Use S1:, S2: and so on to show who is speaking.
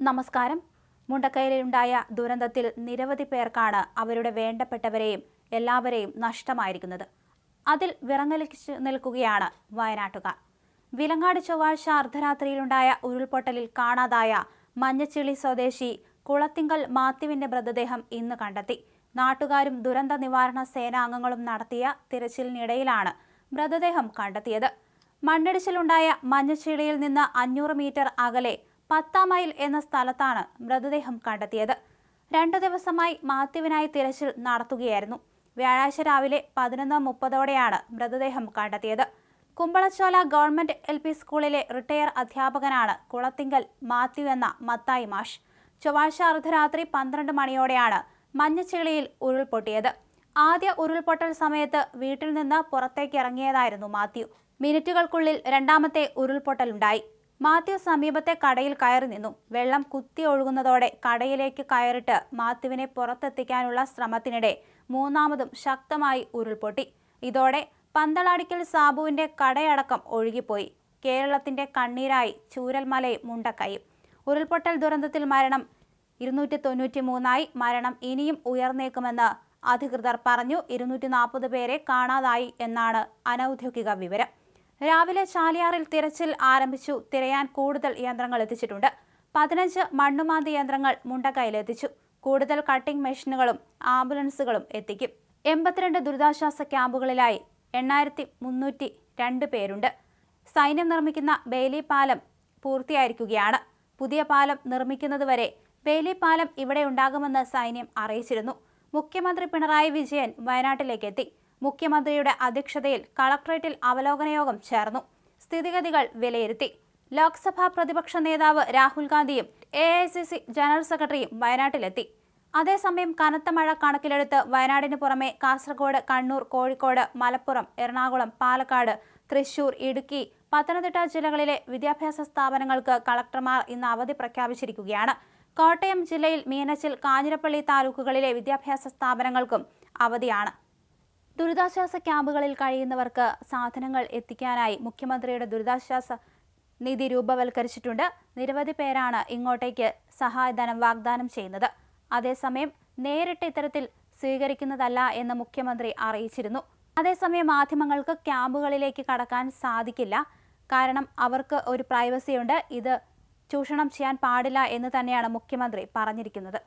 S1: നമസ്കാരം. മുണ്ടക്കയിലുണ്ടായ ദുരന്തത്തിൽ നിരവധി പേർക്കാണ് അവരുടെ വേണ്ടപ്പെട്ടവരെയും എല്ലാവരെയും നഷ്ടമായിരിക്കുന്നത്. അതിൽ വിറങ്ങലിച്ചു നിൽക്കുകയാണ് വയനാട്ടുകാർ. വിലങ്ങാട് ചൊവ്വാഴ്ച അർദ്ധരാത്രിയിലുണ്ടായ ഉരുൾപൊട്ടലിൽ കാണാതായ മഞ്ഞച്ചിളി സ്വദേശി കുളത്തിങ്കൽ മാത്യുവിന്റെ മൃതദേഹം ഇന്ന് കണ്ടെത്തി. നാട്ടുകാരും ദുരന്ത നിവാരണ സേനാംഗങ്ങളും നടത്തിയ തിരച്ചിലിനിടയിലാണ് മൃതദേഹം കണ്ടെത്തിയത്. മണ്ണിടിച്ചിലുണ്ടായ മഞ്ഞച്ചിളിയിൽ നിന്ന് അഞ്ഞൂറ് മീറ്റർ അകലെ പത്താം മൈൽ എന്ന സ്ഥലത്താണ് മൃതദേഹം കണ്ടെത്തിയത്. രണ്ടു ദിവസമായി മാത്യുവിനായി തിരച്ചിൽ നടത്തുകയായിരുന്നു. വ്യാഴാഴ്ച രാവിലെ പതിനൊന്ന് മുപ്പതോടെയാണ് മൃതദേഹം കണ്ടെത്തിയത്. കുമ്പളച്ചോല ഗവൺമെന്റ് എൽ പി സ്കൂളിലെ റിട്ടയർ അധ്യാപകനാണ് കുളത്തിങ്കൽ മാത്യു എന്ന മത്തായി മാഷ്. ചൊവ്വാഴ്ച അർദ്ധരാത്രി പന്ത്രണ്ട് മണിയോടെയാണ് മഞ്ഞച്ചെളിയിൽ ഉരുൾപൊട്ടിയത്. ആദ്യ ഉരുൾപൊട്ടൽ സമയത്ത് വീട്ടിൽ നിന്ന് പുറത്തേക്കിറങ്ങിയതായിരുന്നു മാത്യു. മിനിറ്റുകൾക്കുള്ളിൽ രണ്ടാമത്തെ ഉരുൾപൊട്ടലുണ്ടായി. മാത്യു സമീപത്തെ കടയിൽ കയറി നിന്നു. വെള്ളം കുത്തി ഒഴുകുന്നതോടെ കടയിലേക്ക് കയറിട്ട് മാത്യുവിനെ പുറത്തെത്തിക്കാനുള്ള ശ്രമത്തിനിടെ മൂന്നാമതും ശക്തമായി ഉരുൾപൊട്ടി. ഇതോടെ പന്തളാടിക്കൽ സാബുവിന്റെ കടയടക്കം ഒഴുകിപ്പോയി. കേരളത്തിന്റെ കണ്ണീരായി ചൂരൽമലയും മുണ്ടക്കയും. ഉരുൾപൊട്ടൽ ദുരന്തത്തിൽ മരണം ഇരുന്നൂറ്റി തൊണ്ണൂറ്റി മൂന്നായി മരണം ഇനിയും ഉയർന്നേക്കുമെന്ന് അധികൃതർ പറഞ്ഞു. ഇരുന്നൂറ്റി നാൽപ്പത് പേരെ കാണാതായി എന്നാണ് അനൌദ്യോഗിക വിവരം. രാവിലെ ചാലിയാറിൽ തിരച്ചിൽ ആരംഭിച്ചു. തിരയാൻ കൂടുതൽ യന്ത്രങ്ങൾ എത്തിച്ചിട്ടുണ്ട്. പതിനഞ്ച് മണ്ണുമാന്തി യന്ത്രങ്ങൾ മുണ്ടക്കയിലെത്തിച്ചു. കൂടുതൽ കട്ടിംഗ് മെഷീനുകളും ആംബുലൻസുകളും എത്തിക്കും. എൺപത്തിരണ്ട് ദുരിതാശ്വാസ ക്യാമ്പുകളിലായി എണ്ണായിരത്തി മുന്നൂറ്റി രണ്ട് പേരുണ്ട്. സൈന്യം നിർമ്മിക്കുന്ന ബേലി പാലം പൂർത്തിയായിരിക്കുകയാണ്. പുതിയ പാലം നിർമ്മിക്കുന്നതുവരെ ബേലി പാലം ഇവിടെ ഉണ്ടാകുമെന്ന് സൈന്യം അറിയിച്ചിരുന്നു. മുഖ്യമന്ത്രി പിണറായി വിജയൻ വയനാട്ടിലേക്ക് എത്തി. മുഖ്യമന്ത്രിയുടെ അധ്യക്ഷതയിൽ കളക്ടറേറ്റിൽ അവലോകന യോഗം ചേർന്നു. സ്ഥിതിഗതികൾ വിലയിരുത്തി. ലോക്സഭാ പ്രതിപക്ഷ നേതാവ് രാഹുൽ ഗാന്ധിയും A I C C general സെക്രട്ടറിയും വയനാട്ടിലെത്തി. അതേസമയം കനത്ത മഴ കണക്കിലെടുത്ത് വയനാടിന് പുറമെ കാസർഗോഡ് കണ്ണൂർ കോഴിക്കോട് മലപ്പുറം എറണാകുളം പാലക്കാട് തൃശൂർ ഇടുക്കി പത്തനംതിട്ട ജില്ലകളിലെ വിദ്യാഭ്യാസ സ്ഥാപനങ്ങൾക്ക് കളക്ടർമാർ ഇന്ന് അവധി പ്രഖ്യാപിച്ചിരിക്കുകയാണ്. കോട്ടയം ജില്ലയിൽ മീനച്ചിൽ കാഞ്ഞിരപ്പള്ളി താലൂക്കുകളിലെ വിദ്യാഭ്യാസ സ്ഥാപനങ്ങൾക്കും അവധിയാണ്. ദുരിതാശ്വാസ ക്യാമ്പുകളിൽ കഴിയുന്നവർക്ക് സാധനങ്ങൾ എത്തിക്കാനായി മുഖ്യമന്ത്രിയുടെ ദുരിതാശ്വാസ നിധി രൂപവൽക്കരിച്ചിട്ടുണ്ട്. നിരവധി പേരാണ് ഇങ്ങോട്ടേക്ക് സഹായധനം വാഗ്ദാനം ചെയ്യുന്നത്. അതേസമയം നേരിട്ട് ഇത്തരത്തിൽ സ്വീകരിക്കുന്നതല്ല എന്ന് മുഖ്യമന്ത്രി അറിയിച്ചിരുന്നു. അതേസമയം മാധ്യമങ്ങൾക്ക് ക്യാമ്പുകളിലേക്ക് കടക്കാൻ സാധിക്കില്ല. കാരണം അവർക്ക് ഒരു പ്രൈവസിയുണ്ട്. ഇത് ചൂഷണം ചെയ്യാൻ പാടില്ല എന്ന് തന്നെയാണ് മുഖ്യമന്ത്രി പറഞ്ഞിരിക്കുന്നത്.